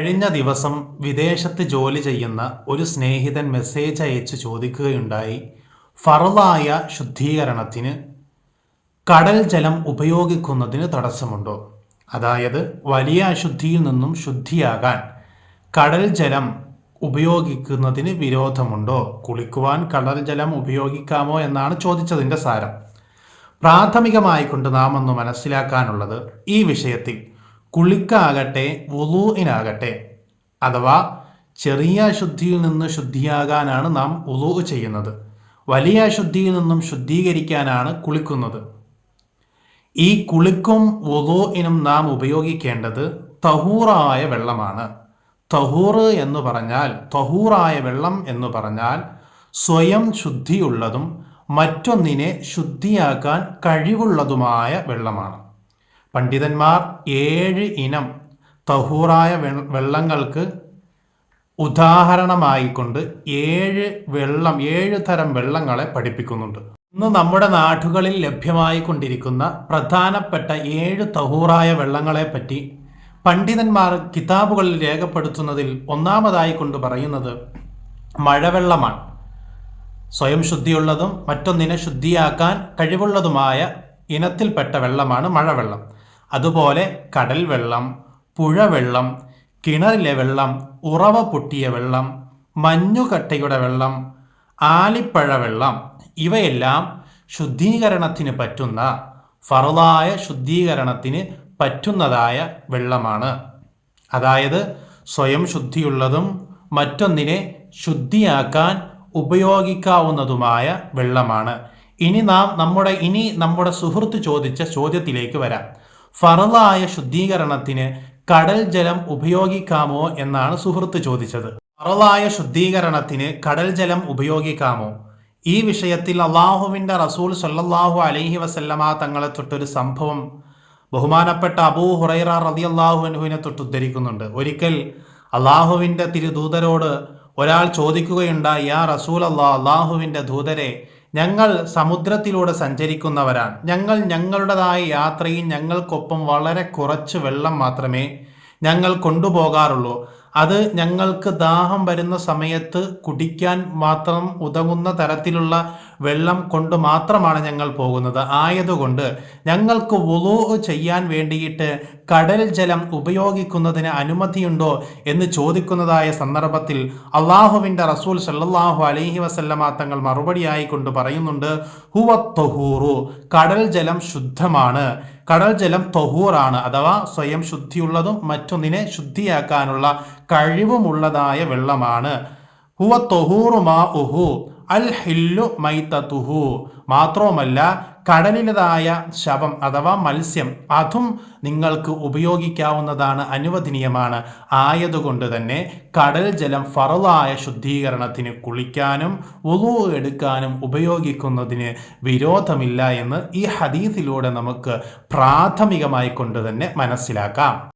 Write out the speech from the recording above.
കഴിഞ്ഞ ദിവസം വിദേശത്ത് ജോലി ചെയ്യുന്ന ഒരു സ്നേഹിതൻ മെസ്സേജ് അയച്ച് ചോദിക്കുകയുണ്ടായി. ഫറവായ ശുദ്ധീകരണത്തിന് കടൽ ജലം ഉപയോഗിക്കുന്നതിന് തടസ്സമുണ്ടോ? അതായത് വലിയ അശുദ്ധിയിൽ നിന്നും ശുദ്ധിയാകാൻ കടൽ ജലം ഉപയോഗിക്കുന്നതിന് വിരോധമുണ്ടോ? കുളിക്കുവാൻ കടൽ ജലം ഉപയോഗിക്കാമോ എന്നാണ് ചോദിച്ചതിന്റെ സാരം. പ്രാഥമികമായിക്കൊണ്ട് നാം ഒന്ന് മനസ്സിലാക്കാനുള്ളത് ഈ വിഷയത്തിൽ കുളിക്കാകട്ടെ വുളൂഇനാകട്ടെ അഥവാ ചെറിയ അശുദ്ധിയിൽ നിന്ന് ശുദ്ധിയാകാനാണ് നാം ഉളൂ ചെയ്യുന്നത്. വലിയ അശുദ്ധിയിൽ നിന്നും ശുദ്ധീകരിക്കാനാണ് കുളിക്കുന്നത്. ഈ കുളിക്കും വുളൂഇനും നാം ഉപയോഗിക്കേണ്ടത് തഹൂറായ വെള്ളമാണ്. തഹൂർ എന്ന് പറഞ്ഞാൽ തഹൂറായ വെള്ളം എന്ന് പറഞ്ഞാൽ സ്വയം ശുദ്ധിയുള്ളതും മറ്റൊന്നിനെ ശുദ്ധിയാക്കാൻ കഴിവുള്ളതുമായ വെള്ളമാണ്. പണ്ഡിതന്മാർ ഏഴ് ഇനം തഹൂറായ വെള്ളങ്ങൾക്ക് ഉദാഹരണമായിക്കൊണ്ട് ഏഴ് വെള്ളം ഏഴ് തരം വെള്ളങ്ങളെ പഠിപ്പിക്കുന്നുണ്ട്. ഇന്ന് നമ്മുടെ നാടുകളിൽ ലഭ്യമായി കൊണ്ടിരിക്കുന്ന പ്രധാനപ്പെട്ട ഏഴ് തഹൂറായ വെള്ളങ്ങളെ പറ്റി പണ്ഡിതന്മാർ കിതാബുകളിൽ രേഖപ്പെടുത്തുന്നതിൽ ഒന്നാമതായി കൊണ്ട് പറയുന്നത് മഴവെള്ളമാണ്. സ്വയം ശുദ്ധിയുള്ളതും മറ്റൊന്നിനെ ശുദ്ധിയാക്കാൻ കഴിവുള്ളതുമായ ഇനത്തിൽപ്പെട്ട വെള്ളമാണ് മഴവെള്ളം. അതുപോലെ കടൽ വെള്ളം പുഴവെള്ളം കിണറിലെ വെള്ളം ഉറവ പൊട്ടിയ വെള്ളം മഞ്ഞുകട്ടയുടെ വെള്ളം ആലിപ്പഴ വെള്ളം ഇവയെല്ലാം ശുദ്ധീകരണത്തിന് പറ്റുന്ന ഫറുതായ ശുദ്ധീകരണത്തിന് പറ്റുന്നതായ വെള്ളമാണ്. അതായത് സ്വയം ശുദ്ധിയുള്ളതും മറ്റൊന്നിനെ ശുദ്ധിയാക്കാൻ ഉപയോഗിക്കാവുന്നതുമായ വെള്ളമാണ്. ഇനി നാം നമ്മുടെ ഇനി നമ്മുടെ സുഹൃത്ത് ചോദിച്ച ചോദ്യത്തിലേക്ക് വരാം. ഫറലായ ശുദ്ധീകരണത്തിന് കടൽ ജലം ഉപയോഗിക്കാമോ എന്നാണ് സുഹൃത്ത് ചോദിച്ചത്. ഫറലായ ശുദ്ധീകരണത്തിന് കടൽ ജലം ഉപയോഗിക്കാമോ? ഈ വിഷയത്തിൽ അള്ളാഹുവിന്റെ റസൂൽ സല്ലാഹു അലൈഹി വസല്ലമ തങ്ങളെ തൊട്ടൊരു സംഭവം ബഹുമാനപ്പെട്ട അബൂ ഹുറൈറ റതി അള്ളാഹുനുവിനെ തൊട്ട് ഉദ്ധരിക്കുന്നുണ്ട്. ഒരിക്കൽ അള്ളാഹുവിന്റെ തിരുദൂതരോട് ഒരാൾ ചോദിക്കുകയുണ്ടായി യാ റസൂൽ അള്ളാഹ് അള്ളാഹുവിന്റെ ദൂതരെ ഞങ്ങൾ സമുദ്രത്തിലൂടെ സഞ്ചരിക്കുന്നവരാണ്. ഞങ്ങൾ ഞങ്ങളുടേതായ യാത്രയിൽ ഞങ്ങൾക്കൊപ്പം വളരെ കുറച്ച് വെള്ളം മാത്രമേ ഞങ്ങൾ കൊണ്ടുപോകാറുള്ളൂ. അത് ഞങ്ങൾക്ക് ദാഹം വരുന്ന സമയത്ത് കുടിക്കാൻ മാത്രം ഉതകുന്ന തരത്തിലുള്ള വെള്ളം കൊണ്ട് മാത്രമാണ് ഞങ്ങൾ പോകുന്നത്. ആയതുകൊണ്ട് ഞങ്ങൾക്ക് വുളു ചെയ്യാൻ വേണ്ടിയിട്ട് കടൽ ജലം ഉപയോഗിക്കുന്നതിന് അനുമതിയുണ്ടോ എന്ന് ചോദിക്കുന്നതായ സന്ദർഭത്തിൽ അള്ളാഹുവിന്റെ റസൂൽ സല്ലാഹു അലൈഹി വസല്ലമ തങ്ങൾ മറുപടിയായി കൊണ്ട് പറയുന്നുണ്ട് ഹുവ കടൽ ജലം ശുദ്ധമാണ്. കടൽ ജലം തൊഹൂറാണ്. അഥവാ സ്വയം ശുദ്ധിയുള്ളതും മറ്റൊന്നിനെ ശുദ്ധിയാക്കാനുള്ള കഴിവുമുള്ളതായ വെള്ളമാണ്. ഹുവ തൊഹൂറുമാ ഉഹു അൽ ഹില്ലു മൈത്തതുഹു മാത്രവുമല്ല കടലിലതായ ശവം അഥവാ മത്സ്യം അതും നിങ്ങൾക്ക് ഉപയോഗിക്കാവുന്നതാണ് അനുവദനീയമാണ്. ആയതുകൊണ്ട് തന്നെ കടൽ ജലം ഫറലായ ശുദ്ധീകരണത്തിന് കുളിക്കാനും ഉളു എടുക്കാനും ഉപയോഗിക്കുന്നതിന് വിരോധമില്ല എന്ന് ഈ ഹദീസിലൂടെ നമുക്ക് പ്രാഥമികമായി കൊണ്ട് തന്നെ മനസ്സിലാക്കാം.